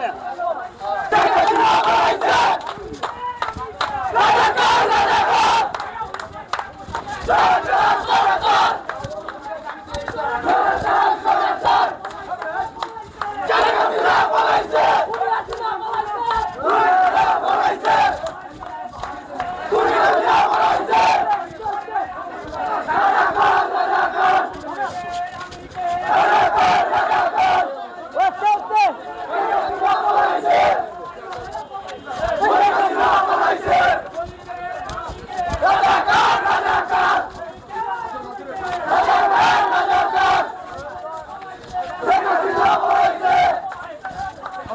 거야.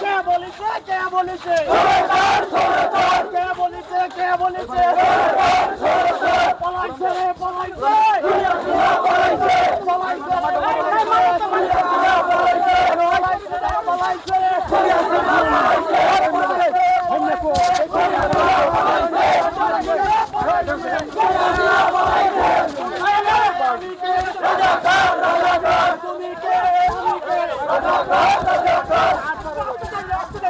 কে বলেছে কে বলেছে? কে বলেছে কে বলেছে? পলাইছে রে পলাইছে। পলাইছে পলাইছে তুমি কে? তুমি কে?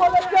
বলেছে।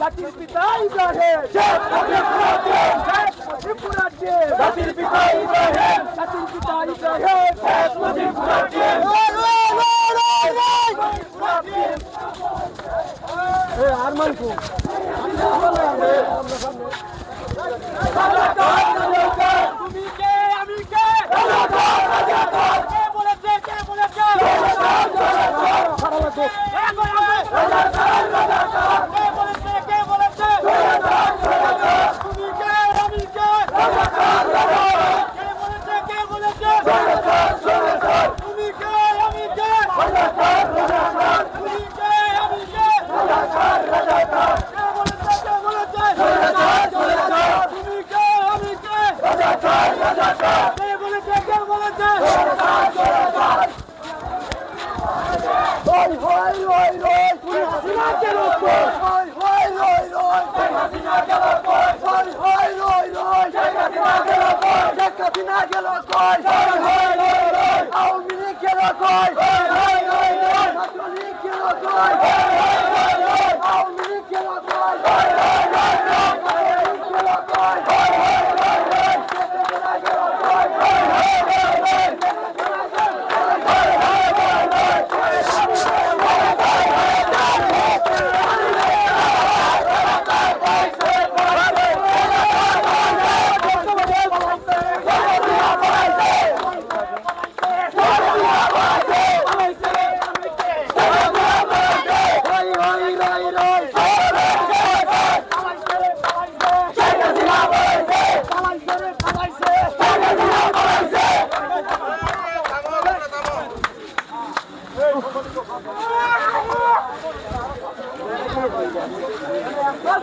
জাতির পিতা ইব্রাহিম জাতির পিতা ইব্রাহিম আর বলেছে কে বলেছে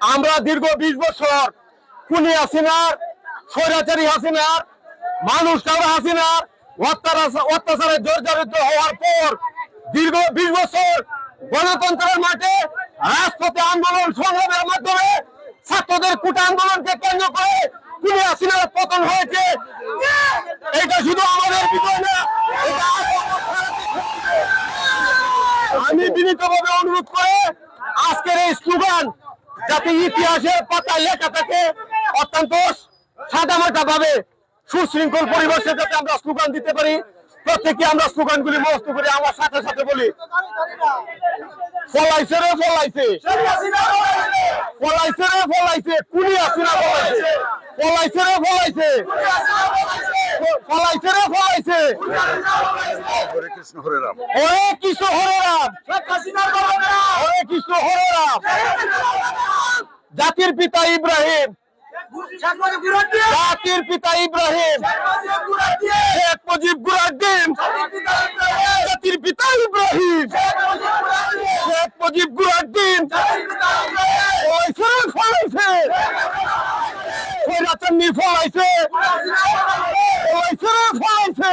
আমরা দীর্ঘ বিশ বছর খুনি হাসিনার, স্বৈরাচারী হাসিনার, মানুষ কাউরা হাসিনার অত্যাচারে জর্জরিত হওয়ার পর দীর্ঘ বিশ বছর গণতন্ত্রের মাঠে রাজপথে আন্দোলন সংগ্রামের মাধ্যমে ছাত্রদের কুটা আন্দোলনকে কেন্দ্র করে খুনি হাসিনার পতন হয়েছে। এটা শুধু আমাদের বিষয় না আমি বিনীতভাবে অনুরোধ করে আজকের এই স্লোগান যাতে ইতিহাসের পাতায় লেখা থাকে অত্যন্ত সাদামাটা ভাবে সুশৃঙ্খল পরিবেশে যাতে আমরা স্লোগান দিতে পারি। প্রত্যেকে আমরা স্লোগানগুলি মস্ত করে আমার সাথে সাথে বলি। ফলাইছে রে ফলাইছে। ফলাইছে রে ফলাইছে। কুলি আসিনা ফলাইছে? ফলাইছে রে ফলাইছে। ফলাইছে রে ফলাইছে। হরে কৃষ্ণ হরে রাম। হরে কৃষ্ণ হরে রাম। হরে কৃষ্ণ হরে রাম। জাতির পিতা ইব্রাহিম। জাতির পিতা ইব্রাহিম। শেখ মুজিব গুরাদ্দিন জাতির পিতা ইব্রাহিম। শেখ মুজিব গুরাদ্দিন ফলাইছে ফলাইছে ফলাইছে ফলাইছে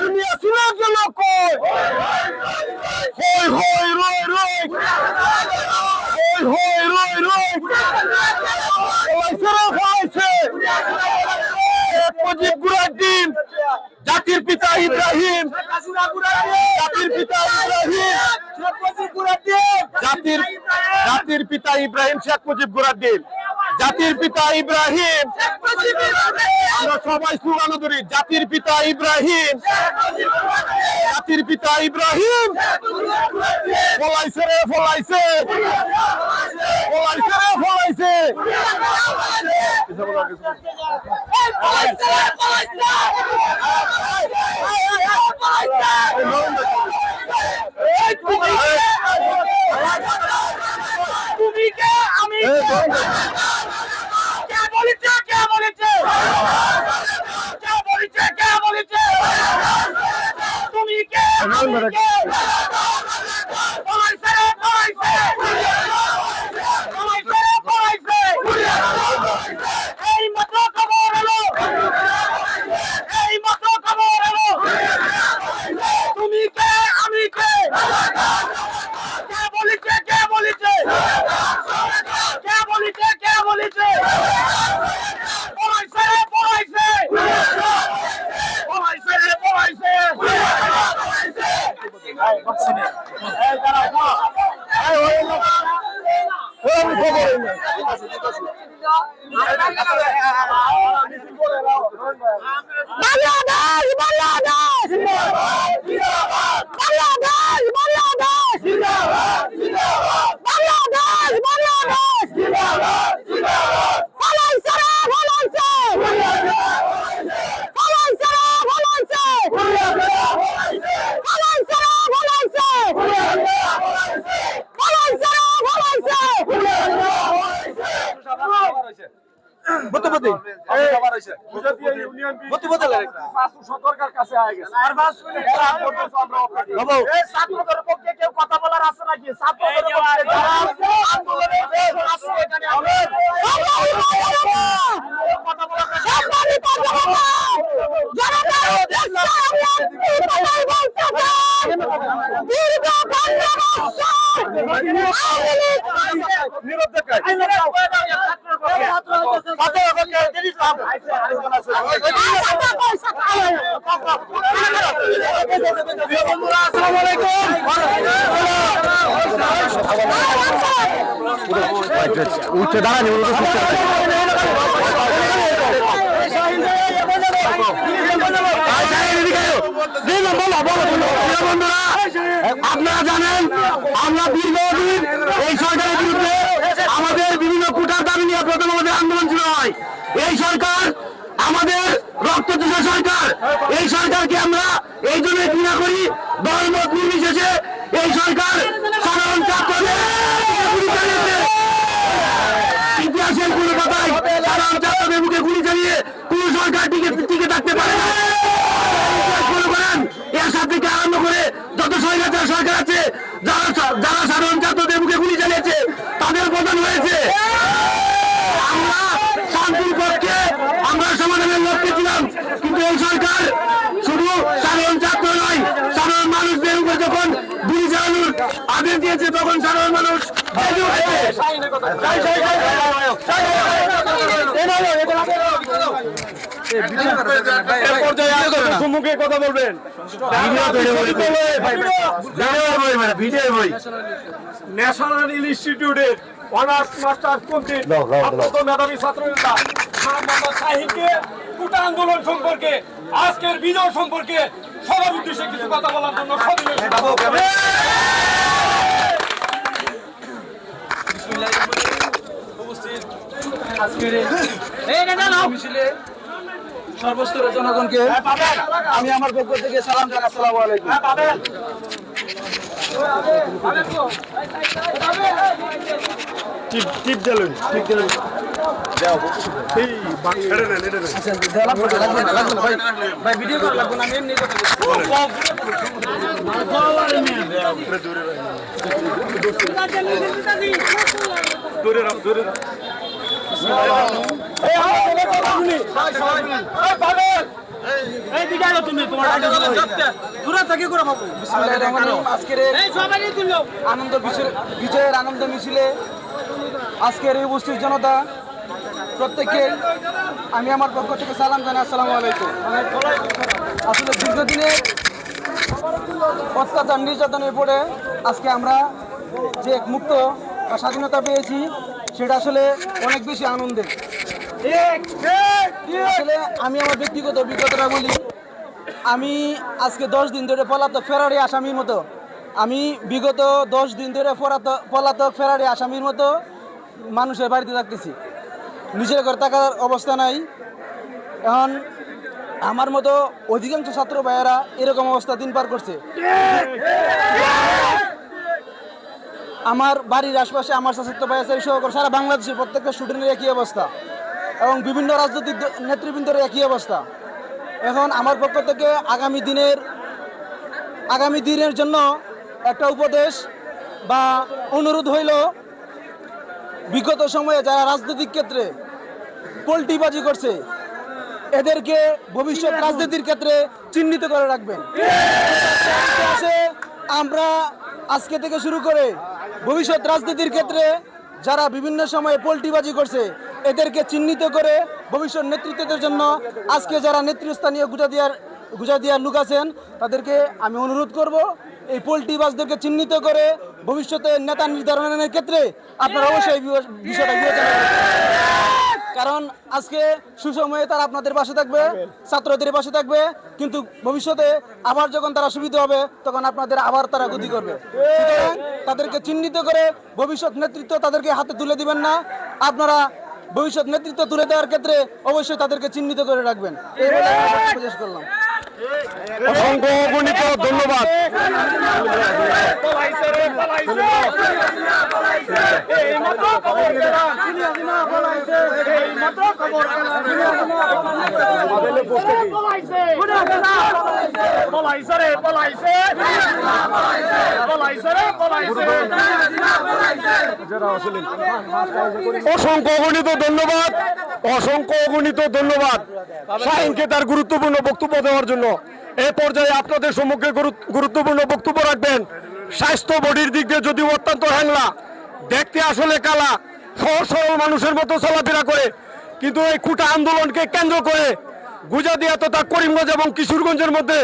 দুনিয়া সিনার জন্য কই হই হই রই রই হই হই রই রই ফলাইছে শেখ মুজিব গুরাদ্দিন জাতির পিতা ইব্রাহিম, জাতির পিতা ইব্রাহিম, জাতির জাতির পিতা ইব্রাহিম, শেখ মুজিব গুরাদ্দিন জাতির পিতা ইব্রাহিম। আমরা সবাই স্লোগান ধরি জাতির পিতা ইব্রাহিম। জাতির পিতা ইব্রাহিম। ফলাইছে রে ফলাইছে। ফলাইছে রে ফলাইছে। তুমি কে? আমি তুমি কে আমি কে পলাইছে রে পলাইছে পলাইছে রে পলাইছে এই মাত্র খবর এলো এই মাত্র খবর এলো তুমি কে আমি কে কে বলেছে কে বলেছে কে বলেছে কে বলেছে পলাইছে রে পলাইছে পলাইছে রে পলাইছে এই দাঁড়াও এই ওই লোক আমি খবর নেই। বাংলাদেশ বাংলাদেশ বাংলাদেশ বাংলাদেশ বাংলাদেশ বাংলাদেশ ফলাইছে রে ফলাইছে ফলাইছে রে ফলাইছে ফলাইছে রে ফলাইছে ফলাইছে রে ফলাইছে বতবতি বাবু ছাত্রদের পক্ষে কেউ কথা বলার আছে নাকি ছাত্রদের পক্ষে যারা আন্দোলনে আছে এখানে আমরা কথা বলার জনতা জনতার উদ্দেশ্যে আমরা কথাই বলতে চাই দীর্ঘ পনেরো বছর নীরব দেখায় উঠছে দাঁড়ানি আপনারা জানেন আমরা দীর্ঘদিন এই সরকারের বিরুদ্ধে আমাদের বিভিন্ন কুটার দাবি নিয়ে প্রথম আমাদের আন্দোলন ছিল হয় এই সরকার আমাদের রক্ত চোষা সরকার এই সরকারকে আমরা এই জন্য ঘৃণা করি দলমত নির্বিশেষে এই সরকার যারা সাধারণ ছাত্রদের মুখে গুলি চালিয়েছে, তাদের পতন হয়েছে আমরা শান্তির পক্ষে, আমরা সমাধানের লক্ষ্যে ছিলাম। কিন্তু এই সরকার শুধু সাধারণ ছাত্র নয়, সাধারণ মানুষদের উপরে যখন গুলি চালানোর আদেশ দিয়েছে, তখন সাধারণ মানুষ হয়েছে। সম্মুখে কথা বলবেন। ন্যাশনাল ইনস্টিটিউটের অনার্স কমপ্লিট মেধাবী শাহিনকে কুটা আন্দোলন সম্পর্কে আজকের বিজয় সম্পর্কে সবার উদ্দেশ্যে কিছু কথা বলার জন্য সবিনয় সর্বস্তরের জনগণকে আমি আমার পক্ষ থেকে সালাম জানাই আসসালামু আলাইকুম। টিপ টিপ টিপ জ্বালুন এই এটা নেন এটা নেন ভাই। ভিডিও করা লাগবে না আমি এমনি কথা দূরে দূরে আনন্দ বিজয়- বিজয়ের আনন্দ মিছিলে আজকের এই উপস্থিত জনতা প্রত্যেককে আমি আমার পক্ষ থেকে সালাম জানাই আসসালামু আলাইকুম। আসলে দীর্ঘদিনের অত্যাচার নির্যাতনের পরে আজকে আমরা যে এক মুক্ত বা স্বাধীনতা পেয়েছি সেটা আসলে অনেক বেশি আনন্দের। আসলে আমি আমার ব্যক্তিগত অভিজ্ঞতাটা বলি। আমি আজকে দশ দিন ধরে পলাতক ফেরারি আসামির মতো। আমি বিগত দশ দিন ধরে পলাতক পলাতক ফেরারি আসামির মতো মানুষের বাড়িতে থাকতেছি। নিজের ঘরে থাকার অবস্থা নাই। এখন আমার মতো অধিকাংশ ছাত্র ভাইয়েরা এরকম অবস্থা দিন পার করছে। আমার বাড়ির আশপাশে আমার ছাত্র ভাই আছে সহ সারা বাংলাদেশের প্রত্যেকটা স্টুডেন্টের একই অবস্থা। এবং বিভিন্ন রাজনৈতিক নেতৃবৃন্দের একই অবস্থা। এখন আমার পক্ষ থেকে আগামী দিনের আগামী দিনের জন্য একটা উপদেশ বা অনুরোধ হইল, বিগত সময়ে যারা রাজনৈতিক ক্ষেত্রে পোল্টিবাজি করছে, এদেরকে ভবিষ্যৎ রাজনীতির ক্ষেত্রে চিহ্নিত করে রাখবেন। আমরা আজকে থেকে শুরু করে ভবিষ্যৎ রাজনীতির ক্ষেত্রে যারা বিভিন্ন সময়ে পোল্টিবাজি করছে, এদেরকে চিহ্নিত করে ভবিষ্যৎ নেতৃত্বের জন্য আজকে যারা নেতৃস্থানীয় গুজা দিয়ার গুজা দিয়ার লোক আছেন, তাদেরকে আমি অনুরোধ করব, এই পোল্টিবাজদেরকে চিহ্নিত করে ভবিষ্যতে নেতা নির্ধারণের ক্ষেত্রে আপনারা অবশ্যই বিষয়টা বিবেচনা কারণ আজকে সুসময়ে তারা আপনাদের পাশে থাকবে ছাত্রদের পাশে থাকবে কিন্তু ভবিষ্যতে আবার যখন তারা সুবিধা হবে তখন আপনাদের আবার তারা গতি করবে। সুতরাং তাদেরকে চিহ্নিত করে ভবিষ্যৎ নেতৃত্ব তাদেরকে হাতে তুলে দিবেন না। আপনারা ভবিষ্যৎ নেতৃত্ব তুলে দেওয়ার ক্ষেত্রে অবশ্যই তাদেরকে চিহ্নিত করে রাখবেন। এই বলে আমি শেষ করলাম। অসংখ্য অগণিত ধন্যবাদ। অসংখ্য অগণিত ধন্যবাদ। অসংখ্য অগণিত ধন্যবাদ। শাহিনকে তার গুরুত্বপূর্ণ বক্তব্য দেওয়ার জন্য এই পর্যায়ে আপনাদের সম্মুখে গুরুত্বপূর্ণ বক্তব্য রাখবেন। স্বাস্থ্য বডির দিক দিয়ে যদি অত্যন্ত হ্যাংলা দেখতে আসলে কালা সহজ সরল মানুষের মতো চলাফেরা করে কিন্তু এই কুটা আন্দোলনকে কেন্দ্র করে গুজাদিয়া তথা করিমগঞ্জ এবং কিশোরগঞ্জের মধ্যে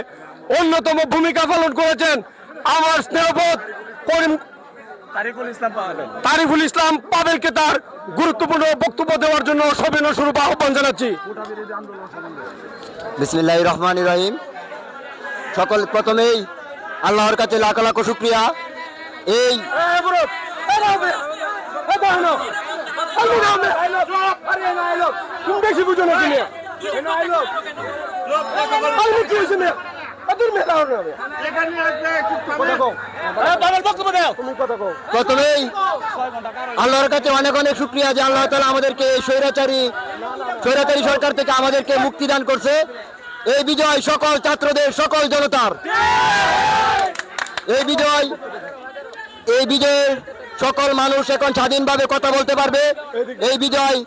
অন্যতম ভূমিকা পালন করেছেন আমার স্নেহবোধ করিম তারিফুল ইসলাম পাবেলকে তার গুরুত্বপূর্ণ বক্তব্য দেওয়ার জন্য সবিনয় স্বরূপ আহ্বান জানাচ্ছি। বিসমিল্লাহ রহমান রহিম। সকল প্রথমেই আল্লাহর কাছে লাখ লাখ শুক্রিয়া। এই বেশি বুঝো না প্রথমেই আল্লাহর কাছে অনেক অনেক শুক্রিয়া যে আল্লাহ তালা আমাদেরকে স্বৈরাচারী স্বৈরাচারী সরকার থেকে আমাদেরকে মুক্তি দান করছে। এই বিজয় সকল ছাত্রদের সকল জনতার। এই বিজয় এই বিজয়ের সকল মানুষ এখন স্বাধীনভাবে কথা বলতে পারবে। এই বিজয়।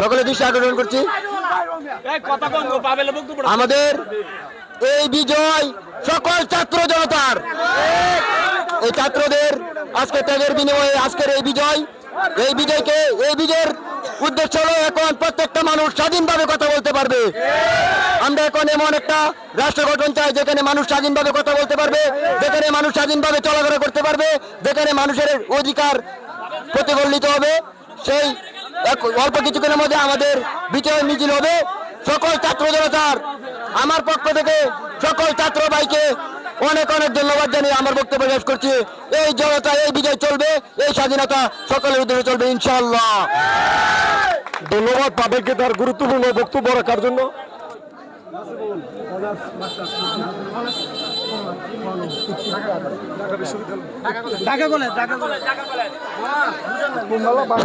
সকলে দৃষ্টি আকর্ষণ করছি। আমাদের এই বিজয় সকল ছাত্র জনতার। এই ছাত্রদের আজকে ত্যাগের বিনিময়ে আজকের এই বিজয় এই বিজয়কে, এই বিজয়ের উদ্দেশ্য হলো এখন প্রত্যেকটা মানুষ স্বাধীনভাবে কথা বলতে পারবে। আমরা এখন এমন একটা রাষ্ট্র গঠন চাই, যেখানে মানুষ স্বাধীনভাবে কথা বলতে পারবে, যেখানে মানুষ স্বাধীনভাবে চলাফেরা করতে পারবে, যেখানে মানুষের অধিকার প্রতিফলিত হবে। সেই অল্প কিছুক্ষণের মধ্যে আমাদের বিজয় মিছিল হবে। সকল ছাত্র জনতার, আমার পক্ষ থেকে সকল ছাত্র ভাইকে অনেক অনেক ধন্যবাদ জানিয়ে আমার বক্তব্য শেষ করছি। এই জনতা, এই বিজয় চলবে, এই স্বাধীনতা সকলের উদ্দেশ্যে চলবে, ইনশাআল্লাহ। ধন্যবাদ তাদেরকে তার গুরুত্বপূর্ণ বক্তব্য রাখার জন্য।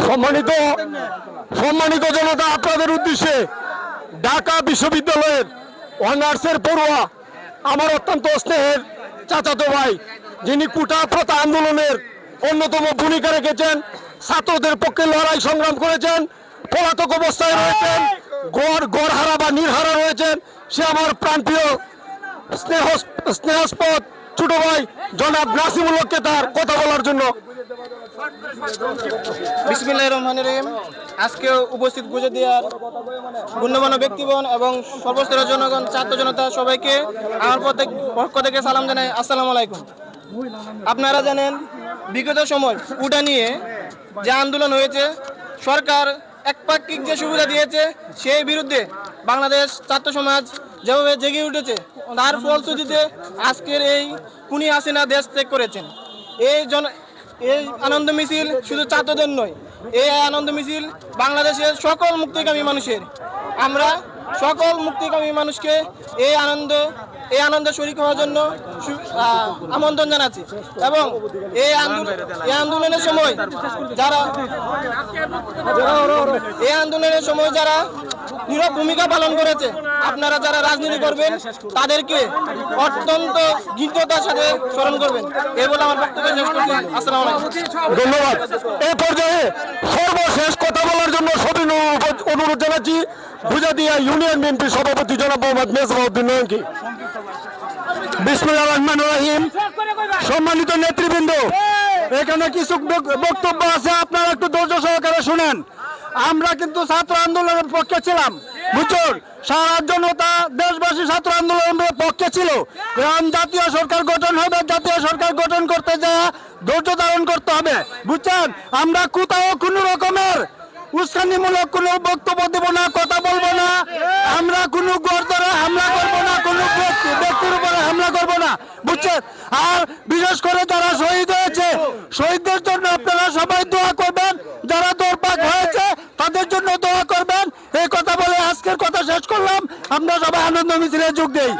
সম্মানিত সম্মানিত জনতা, আপনাদের উদ্দেশ্যে ঢাকা বিশ্ববিদ্যালয়ের অনার্সের পড়ুয়া, আমার অত্যন্ত স্নেহের চাচাতো ভাই যিনি কুটা প্রথা আন্দোলনের অন্যতম ভূমিকা রেখেছেন, ছাত্রদের পক্ষে লড়াই সংগ্রাম করেছেন, পলাতক অবস্থায় রয়েছেন, গড়, গড়হারা বা নির্হারা রয়েছেন, সে আমার প্রাণপ্রিয় স্নেহ, স্নেহাস্পদ ছোট ভাই জনাব নাসিমুল হককে তার কথা বলার জন্য। আজকে উপস্থিত গুজে দেওয়ার গণ্যমান্য ব্যক্তিগণ এবং সর্বস্তরের জনগণ, ছাত্র জনতা সবাইকে আমার পক্ষ থেকে সালাম জানাই। আসসালামু আলাইকুম। আপনারা জানেন, বিগত সময় উটা নিয়ে যে আন্দোলন হয়েছে, সরকার একপাক্ষিক যে সুবিধা দিয়েছে, সেই বিরুদ্ধে বাংলাদেশ ছাত্র সমাজ যেভাবে জেগে উঠেছে, তার ফলশ্রুতিতে আজকের এই কুনি হাসিনা দেশ ত্যাগ করেছেন। এই জন এই আনন্দ মিছিল শুধু ছাত্রদের নয়, এই আনন্দ মিছিল বাংলাদেশের সকল মুক্তিকামী মানুষের। আমরা সকল মুক্তিকামী মানুষকে এই আনন্দ এই আনন্দে শরিক হওয়ার জন্য আমন্ত্রণ জানাচ্ছি। এবং এই এই আন্দোলনের সময় যারা এই আন্দোলনের সময় যারা নীরব ভূমিকা পালন করেছে, আপনারা যারা রাজনীতি করবেন, তাদেরকে অত্যন্ত গীততার সাথে স্মরণ করবেন। এই বলে আমার বক্তব্য শেষ করছি। আসসালামু ধন্যবাদ। এই পর্যায়ে সর্বশেষ কথা বলার জন্য সবিনয় অনুরোধ জানাচ্ছি বুঝাদিয়া ইউনিয়ন বিএনপি সভাপতি জনাব মোহাম্মদ মেজবাউদ্দিন নয়নকে। বিসমুল্লাহ রহমান রহিম। সম্মানিত নেতৃবৃন্দ, এখানে কিছু বক্তব্য আছে, আপনারা একটু ধৈর্য সহকারে শুনেন। আমরা কিন্তু ছাত্র আন্দোলনের পক্ষে ছিলাম বুঝছেন সারা জনতা দেশবাসী ছাত্র আন্দোলনের পক্ষে ছিল। এখন জাতীয় সরকার গঠন হবে, জাতীয় সরকার গঠন করতে যা ধৈর্য ধারণ করতে হবে, বুঝছেন? আমরা কোথাও কোনো রকমের উস্কানিমূলক কোনো বক্তব্য দেব না, কথা বলব না। আমরা কোনো গড়দরে হামলা করব না, কোনো ব্যক্তি ব্যক্তির উপরে হামলা করব না। বুঝছেন? আর বিশেষ করে যারা শহীদ হয়েছে, শহীদদের জন্য আপনারা সবাই দোয়া করবেন। যারা দৌড়পাক হয়েছে, তাদের জন্য দোয়া করবেন। এই কথা বলে আজকের কথা শেষ করলাম। আমরা সবাই আনন্দ মিছিলে যোগ দেই।